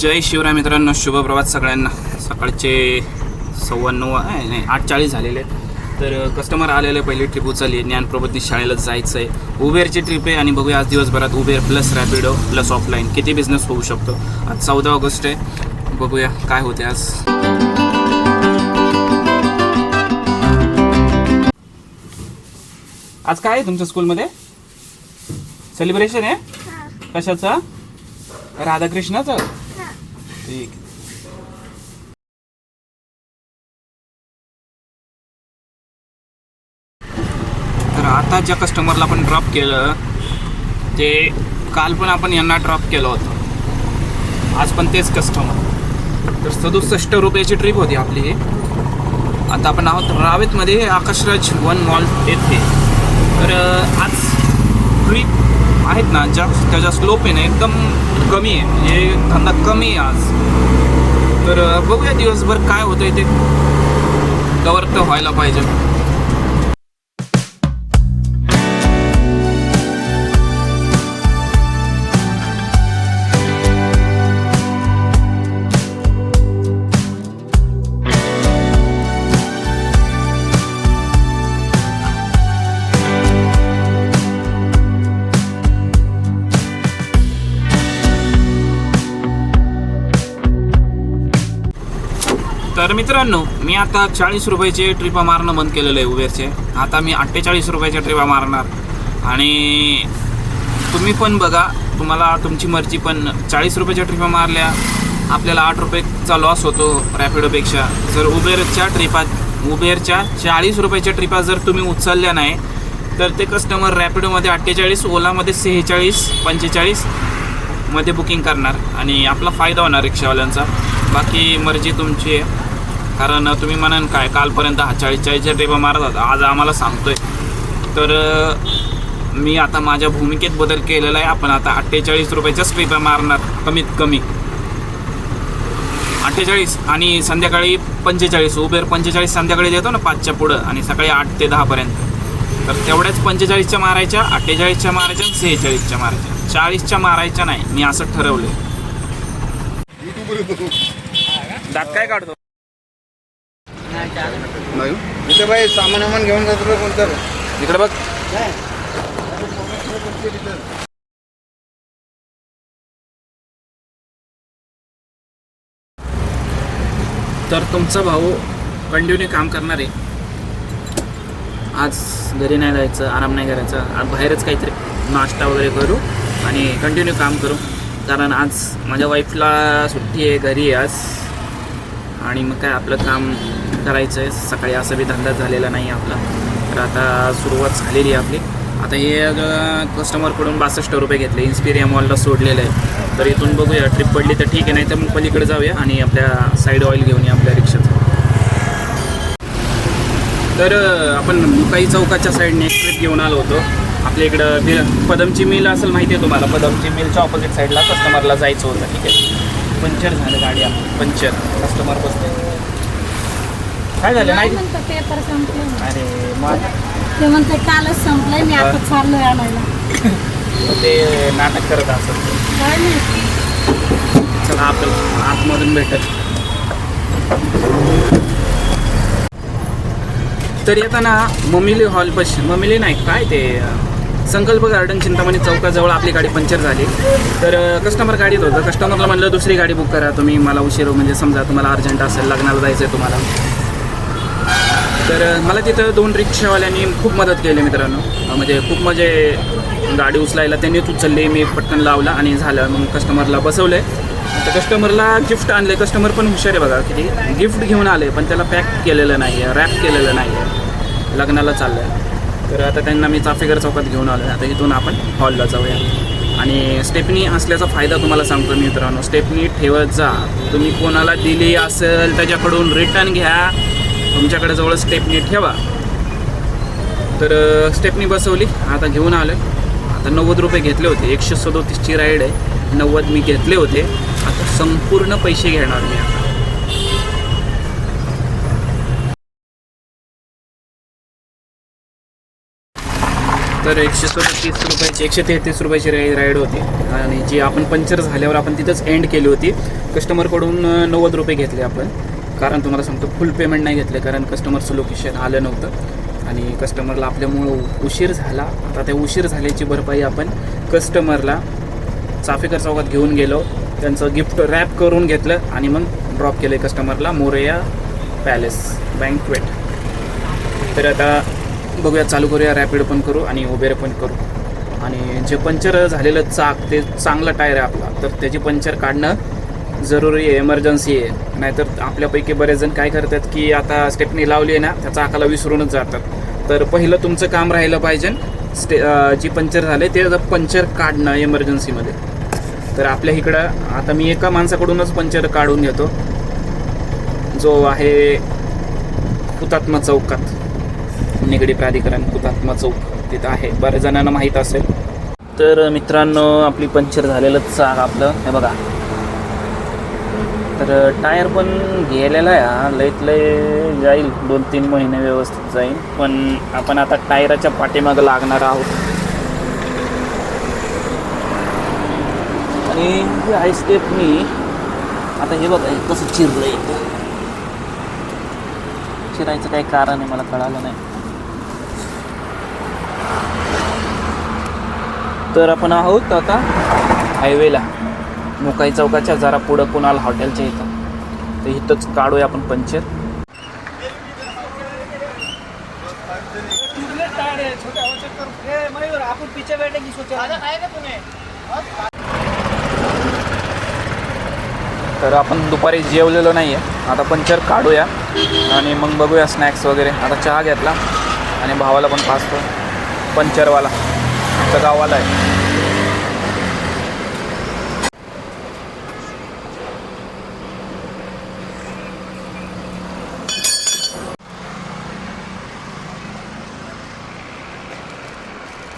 जय शिवराय मित्रांनो शुभप्रभात सगळ्यांना. सकाळचे सव्वा नऊ आहे, नाही आठ चाळीस झालेले आहेत. तर कस्टमर आलेले पहिली ट्रिप उचलली. ज्ञानप्रबोधी शाळेला जायचं आहे उबेरची ट्रिप आहे आणि बघूया आज दिवसभरात Uber plus Rapido plus offline किती बिझनेस होऊ शकतो? आज चौदा ऑगस्ट आहे. बघूया काय होते आज. आज काय आहे तुमच्या स्कूलमध्ये सेलिब्रेशन आहे? कशाचं? राधाकृष्णाचं? ठीक. तर आता ज्या कस्टमरला आपण ड्रॉप केलं ते काल पण आपण यांना ड्रॉप केलं होतं. आज पण तेच कस्टमर तर सदुसष्ट रुपयाची ट्रिप होती आपली आता आपण आहोत रावेतमध्ये आकाशराज वन मॉल येथे. तर आज ट्रिप आहेत ना ज्या त्याच्या स्लोप आहे ना एकदम कमी आहे. म्हणजे धंदा कमी आहे आज. तर बघूया दिवसभर काय होतंय ते. कवर तर व्हायला पाहिजे. तर मित्रांनो मी आता चाळीस रुपयाचे ट्रिपा मारणं बंद केलेलं आहे उबेरचे. आता मी अठ्ठेचाळीस रुपयाच्या ट्रिपा मारणार. आणि तुम्ही पण बघा तुम्हाला तुमची मर्जी पण चाळीस रुपयाच्या ट्रिपा मारल्या आपल्याला आठ रुपयेचा लॉस होतो रॅपिडोपेक्षा जर उबेरच्या ट्रिपात उबेरच्या चाळीस रुपयाच्या ट्रिपा जर तुम्ही उचलल्या नाही तर ते कस्टमर रॅपिडोमध्ये अठ्ठेचाळीस ओलामध्ये सेहेचाळीस पंचेचाळीसमध्ये बुकिंग करणार. आणि आपला फायदा होणार रिक्षावाल्यांचा. बाकी मर्जी तुमची आहे. कारण तुम्ही म्हणाल काय कालपर्यंत हा चाळीस चाळीसच्या ट्रिपा मारत होता. आज आम्हाला सांगतोय. तर मी आता माझ्या भूमिकेत बदल केलेला आहे. आपण आता अठ्ठेचाळीस रुपयाच्याच स्ट्रिपा मारणार कमीत कमी. अठ्ठेचाळीस आणि संध्याकाळी पंचेचाळीस. उबेर पंचेचाळीस संध्याकाळी देतो ना पाचच्या पुढं आणि सकाळी आठ ते दहापर्यंत तर तेवढ्याच पंचेचाळीसच्या मारायच्या अठ्ठेचाळीसच्या मारायच्या आणि सेहेचाळीसच्या मारायच्या. चाळीसच्या मारायच्या नाही. मी असं ठरवलं दात काय काढतो? नाही. इथे बाई सामान वामान घेऊन जातो कोणतं इकडे बघ. तर तुमचा भाऊ कंटिन्यू काम करणार आहे. आज घरी नाही जायचं आराम नाही करायचा. आज बाहेरच काहीतरी नाश्ता वगैरे करू आणि कंटिन्यू काम करू. कारण आज माझ्या वाईफला सुट्टी आहे घरी आहे आज. आणि मग काय आपलं काम करायचं आहे. सकाळी असा बी धंदा झालेला नाही आपला. तर आता सुरुवात झालेली आहे आपली. आता हे कस्टमरकडून बासष्ट रुपये घेतले. इन्स्पिरिया मॉलला सोडलेलं आहे. तर इथून बघूया. ट्रिप पडली तर ठीक आहे. नाही तर मग पलीकडे जाऊया आणि आपल्या साईड ऑइल घेऊन या आपल्या रिक्षाचं तर आपण मुकाई चौकाच्या साईडने एक ट्रिप घेऊन आलो होतो. आपल्या इकडं बि- पदमची मिल असेल माहिती आहे तुम्हाला. पदमची मिलच्या ऑपोजिट साईडला कस्टमरला जायचं होतं. ठीक आहे. पंक्चर झालं गाडी आपली. पंक्चर कस्टमर बस काय झालं? नाही म्हणतं पेपर संपले. अरे मग? ते म्हणते कालच संपलंय मी आता चाललोय आणायला. ते नाटक करत असत. काय नाही. चला आपलं आतमधून भेटत तर येताना ममिली हॉल पशी ममिली नाही काय ते अं, संकल्प गार्डन चिंतामणी चौकाजवळ आपली गाडी पंक्चर झाली. तर कस्टमर गाडीत होतं. कस्टमरला म्हणलं दुसरी गाडी बुक करा. तुम्ही मला उशीर म्हणजे समजा तुम्हाला अर्जंट असेल लग्नाला जायचं आहे तुम्हाला. तर मला तिथं दोन रिक्षावाल्यांनी खूप मदत केली मित्रांनो. म्हणजे खूप म्हणजे गाडी उचलायला त्यांनी उचलली मी पटकन लावला आणि झालं. मग कस्टमरला बसवलं आहे तर कस्टमरला गिफ्ट आणले कस्टमर पण हुशार आहे बघा किती. गिफ्ट घेऊन आले पण त्याला पॅक केलेलं नाही आहे रॅप केलेलं नाही आहे लग्नाला चाललं आहे तर आता त्यांना मी चाफेकर चौकात घेऊन आलो आहे आता इथून आपण हॉलला जाऊया. आणि स्टेपनी असल्याचा फायदा तुम्हाला सांगतो मी मित्रांनो. स्टेपनी ठेवत जा. तुम्ही कोणाला दिली असेल त्याच्याकडून रिटर्न घ्या. तुमच्याकडे जवळ स्टेपनी ठेवा. तर स्टेपनी बसवली. आता घेऊन आलो आता नव्वद रुपये घेतले होते. एकशे सदोतीसची राईड आहे. नव्वद मी घेतले होते. आता संपूर्ण पैसे घेणार मी आता. तर एकशे सदतीस रुपयाची एकशे तेहतीस रुपयाची राईड राईड होती. आणि जी आपण पंक्चर झाल्यावर आपण तिथंच एंड केली होती. कस्टमरकडून नव्वद रुपये घेतले आपण. कारण तुम्हाला सांगतो फुल पेमेंट नाही घेतलं कारण कस्टमरचं लोकेशन आलं नव्हतं. आणि कस्टमरला आपल्यामुळं उशीर झाला. आता त्या उशीर झाल्याची भरपाई आपण कस्टमरला चाफेकर चौकात घेऊन गेलो. त्यांचं गिफ्ट रॅप करून घेतलं आणि मग ड्रॉप केलं कस्टमरला मोरेया पॅलेस बँकवेट तर आता बघूया चालू करूया रॅपिड पण करू आणि उबेर पण करू. आणि जे पंक्चर झालेलं चाक ते चांगलं टायर आहे आपला. तर त्याची पंक्चर काढणं जरुरी आहे एमर्जन्सी आहे. नाहीतर आपल्यापैकी बरेच जण काय करतात की आता स्टेपनी लावली आहे ना त्याचा आकाला विसरूनच जातात. तर पहिलं तुमचं काम राहिलं पाहिजे. स्टे जी पंक्चर झाले ते पंक्चर काढणं एमर्जन्सीमध्ये तर आपल्या इकडं आता मी एका माणसाकडूनच पंक्चर काढून घेतो. जो आहे हुतात्मा चौकात. निगडी प्राधिकरण हुतात्मा चौक. तिथं आहे. बऱ्याच जणांना माहीत असेल. तर मित्रांनो आपली पंक्चर झालेलं चाक आपलं. हे बघा. तर टायर पण गेलेला आहे हा. लईत लय जाईल. दोन तीन महिने व्यवस्थित जाईल. पण आपण आता टायराच्या पाठीमागं लागणार आहोत. आणि हे आहे स्टेप मी आता हे बघा कसं चिरलं आहे चिरायचं काही कारण आहे मला कळालं नाही. तर आपण आहोत आता हायवेला मुकाई चौकाच्या जरा पुढं कुणाल हॉटेलच्या इथं. तर इथंच काढूया आपण पंचर. तर आपण दुपारी जेवलेलो नाही आहे आता पंचर काढूया आणि मग बघूया स्नॅक्स वगैरे. आता चहा घेतला आणि भावाला पण पाचतो. पंचरवाला. तर गावाला आहे.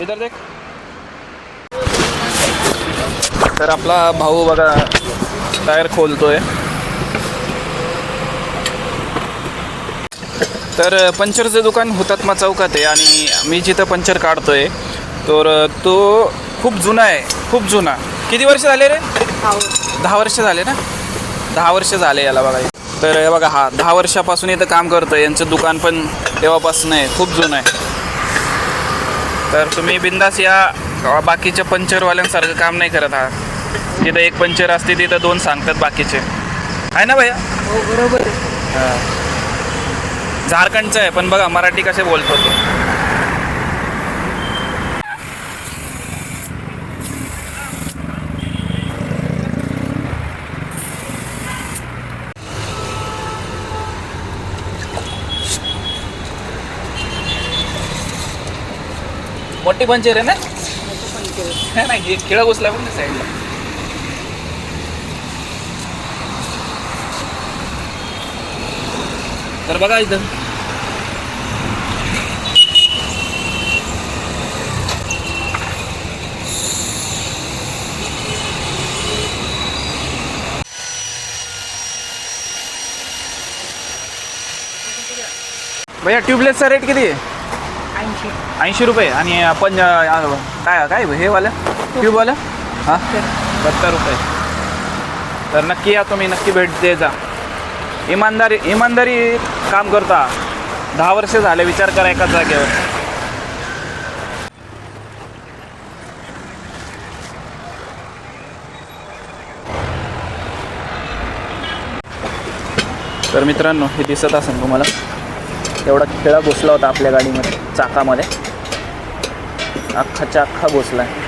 इधर देख। तर आपला भाऊ बघा टायर खोलतोय. तर पंचरचं दुकान हुतात्मा चौकात आहे आणि मी जिथं पंचर काढतोय तर तो खूप जुना आहे खूप जुना. किती वर्ष झाले रे? दहा वर्ष झाले ना? दहा वर्ष झाले याला बघा. तर हे बघा हा दहा वर्षापासून इथं काम करतोय. यांचं दुकान पण तेव्हापासून आहे खूप जुनं आहे. तर तुम्ही बिंदास या. बाकीच्या पंचरवाल्यांसारखं काम नाही करत हा. तिथं एक पंचर असते तिथं दोन सांगतात बाकीचे. आहे ना भैया? हो बरोबर झारखंडचं आहे पण बघा मराठी कसे बोलतो तो. पंचर आहे ना? नाही खेळा घुसला पण साईडला तर बघा इथं. भैया ट्यूबलेसचा रेट किती आहे? ऐंशी रुपये आणि आपण काय काय हे वालं? ट्यूबवालं हां? सत्तर रुपये. तर नक्की या तुम्ही नक्की भेट दे जा. इमानदारी इमानदारी काम करता. दहा वर्ष झाले विचार करा एका जागेवर. तर मित्रांनो हे दिसत असेल तुम्हाला. एवढा खेळा घुसला होता आपल्या गाडीमध्ये चाकामध्ये. अख्खाच्या अख्खा घुसला. आहे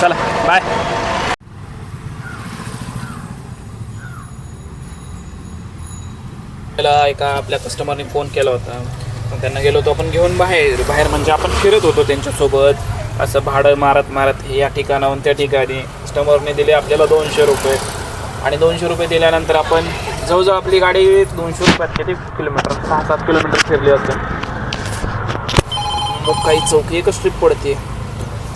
चला बाय त्याला एका आपल्या कस्टमरने फोन केला होता. त्यांना गेलो होतो आपण घेऊन बाहेर. बाहेर म्हणजे आपण फिरत होतो त्यांच्यासोबत. असं भाडं मारत मारत या ठिकाणाहून त्या ठिकाणी कस्टमरने दिले आपल्याला दोनशे रुपये. आणि दोनशे रुपये दिल्यानंतर आपण जवळजवळ आपली गाडी दोनशे रुपयात किती किलोमीटर? सहा सात किलोमीटर फिरली असते मग काही चौकी एकच ट्रिप पडते.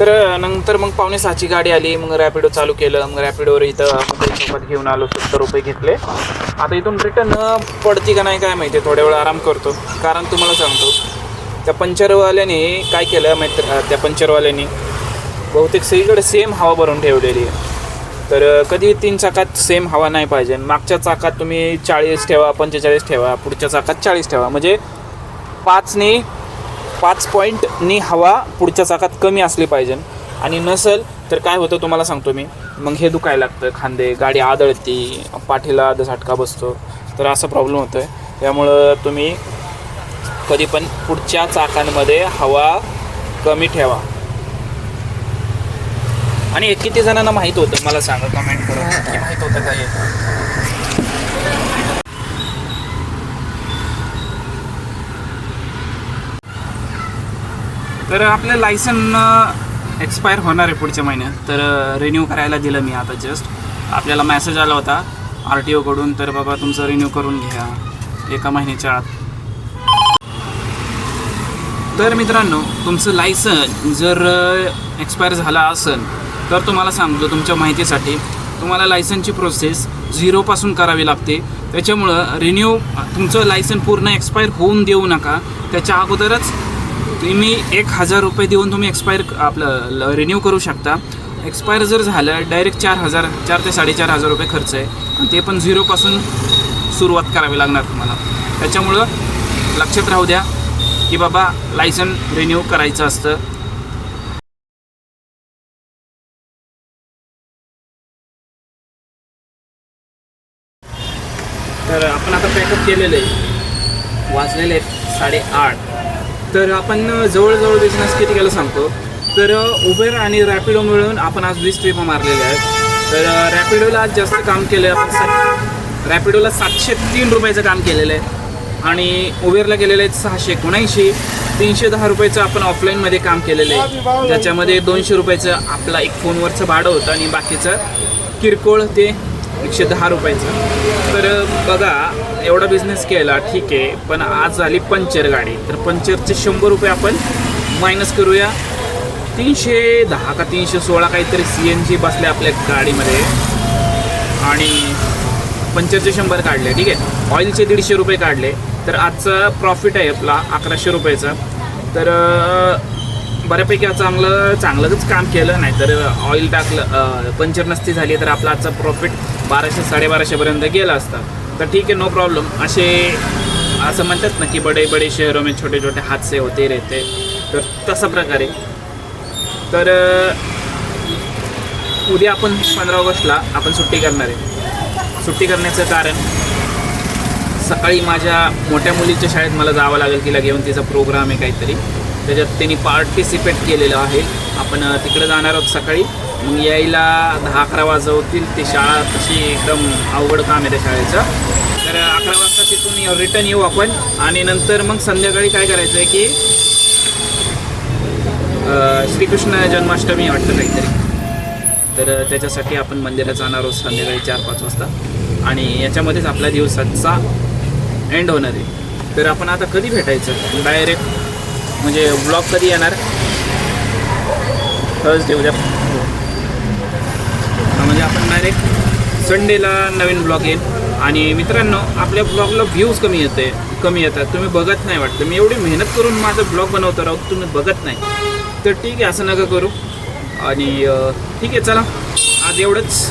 तर नंतर मग पावणे सहाची गाडी आली मग रॅपिडो चालू केलं मग रॅपिडोवर इथं मुंबई घेऊन आलो सत्तर रुपये घेतले. आता इथून रिटर्न पडती का नाही काय माहिती थोड्या वेळ आराम करतो. कारण तुम्हाला सांगतो त्या पंचरवाल्याने काय केलं माहिती त्या पंचरवाल्याने? बहुतेक सगळीकडे सेम हवा भरून ठेवलेली आहे. तर कधी तीन चाकात सेम हवा नाही पाहिजे. मागच्या चाकात तुम्ही चाळीस ठेवा पंचेचाळीस ठेवा पुढच्या चाकात चाळीस ठेवा. म्हणजे पाचने पाच पॉईंटनी हवा पुढच्या चाकात कमी असली पाहिजे. आणि नसेल तर काय होतं तुम्हाला सांगतो मी. मग हे दुखायला लागतं खांदे गाडी आदळती पाठीला झटका बसतो. तर असा प्रॉब्लेम होतो आहे त्यामुळं तुम्ही कधी पण पुढच्या चाकांमध्ये हवा कमी ठेवा. आणि हे किती जणांना माहीत होतं? मला सांगा कमेंट करून. माहीत होतं का हे? तर आपलं लायसन एक्सपायर होणार आहे पुढच्या महिन्यात. तर रिन्यू करायला दिलं मी आता जस्ट आपल्याला मेसेज आला होता आर टी ओकडून तर बाबा तुमचं रिन्यू करून घ्या. एका महिन्याच्या आत. तर मित्रांनो तुमचं लायसन जर एक्सपायर झाला असेल तर तुम्हाला सांगतो तुमच्या माहितीसाठी तुम्हाला लायसनची प्रोसेस झिरोपासून करावी लागते. त्याच्यामुळं रिन्यू तुमचं लायसन पूर्ण एक्सपायर होऊन देऊ नका. त्याच्या अगोदरच तुम्ही एक हजार रुपये देऊन तुम्ही एक्सपायर आपलं रिन्यू करू शकता. एक्सपायर जर झालं डायरेक्ट चार हजार चार ते साडेचार हजार रुपये खर्च आहे. आणि ते पण झिरोपासून सुरुवात करावी लागणार तुम्हाला. त्याच्यामुळं लक्षात राहू द्या. की बाबा लायसन रिन्यू करायचं असतं. तर आपण आता पॅकअप केलेलं आहे. वाजलेले आहेत साडेआठ. तर आपण जवळजवळ बिझनेस किती केलं सांगतो? तर उबेर आणि रॅपिडो मिळून आपण आज वीस ट्रिपा मारलेल्या आहेत. तर रॅपिडोला आज जास्त काम केलं आहे आपण सात रॅपिडोला सातशे तीन रुपयाचं काम केलेलं आहे. आणि उबेरला गेलेलं आहे सहाशे एकोणऐंशी. तीनशे दहा रुपयाचं आपण ऑफलाईनमध्ये काम केलेलं आहे. ज्याच्यामध्ये दोनशे रुपयाचं आपला एक फोनवरचं भाडं होतं आणि बाकीचं किरकोळ ते एकशे दहा रुपयाचं. तर बघा एवढा बिझनेस केला ठीक आहे पण आज झाली पंचर गाडी. तर पंचरचे शंभर रुपये आपण मायनस करूया. तीनशे दहा का तीनशे सोळा काहीतरी सी एन जी बसले आपल्या गाडीमध्ये. आणि पंचरचे शंभर काढले ठीक आहे? ऑइलचे दीडशे रुपये काढले. तर आजचा प्रॉफिट आहे आपला अकराशे रुपयाचा. तर बऱ्यापैकी आज चांगलं चांगलंच काम केलं नाही तर ऑइल टाकलं पंचर नसती झाली तर आपला आजचा प्रॉफिट बाराशे साडेबाराशेपर्यंत गेला असता. तर ठीक आहे नो प्रॉब्लेम असे असं म्हणतात ना की बडे बडे शहरों में छोटे छोटे हादसे होते रहते. तर तसा प्रकारे. तर उद्या आपण पंधरा ऑगस्टला आपण सुट्टी करणार आहे. सुट्टी करण्याचं कारण सकाळी माझ्या मोठ्या मुलीच्या शाळेत मला जावं लागेल तिला घेऊन तिचा प्रोग्राम आहे काहीतरी. त्याच्यात त्यांनी पार्टिसिपेट केलेलं आहे. आपण तिकडे जाणार आहोत सकाळी. मग यायला दहा अकरा वाजवतील ती शाळा तशी एकदम अवघड काम आहे त्या शाळेचं. तर अकरा वाजता तिथून रिटर्न येऊ आपण. आणि नंतर मग संध्याकाळी काय करायचं आहे की श्रीकृष्ण जन्माष्टमी वाटतं काहीतरी. तर त्याच्यासाठी आपण मंदिरात जाणार आहोत संध्याकाळी चार पाच वाजता. आणि याच्यामध्येच आपल्या दिवसाचा एंड होणार आहे. तर आपण आता कधी भेटायचं? डायरेक्ट म्हणजे ब्लॉग कधी येणार? थर्सडे उद्या. म्हणजे आपण डायरेक्ट संडेला नवीन ब्लॉग येईल. आणि मित्रांनो आपल्या ब्लॉगला व्ह्यूज कमी येते कमी येतात. तुम्ही बघत नाही वाटतं. मी एवढी मेहनत करून माझं ब्लॉग बनवतो राहू तुम्ही बघत नाही. तर ठीक आहे असं नका करू. आणि ठीक आहे चला. आज एवढंच.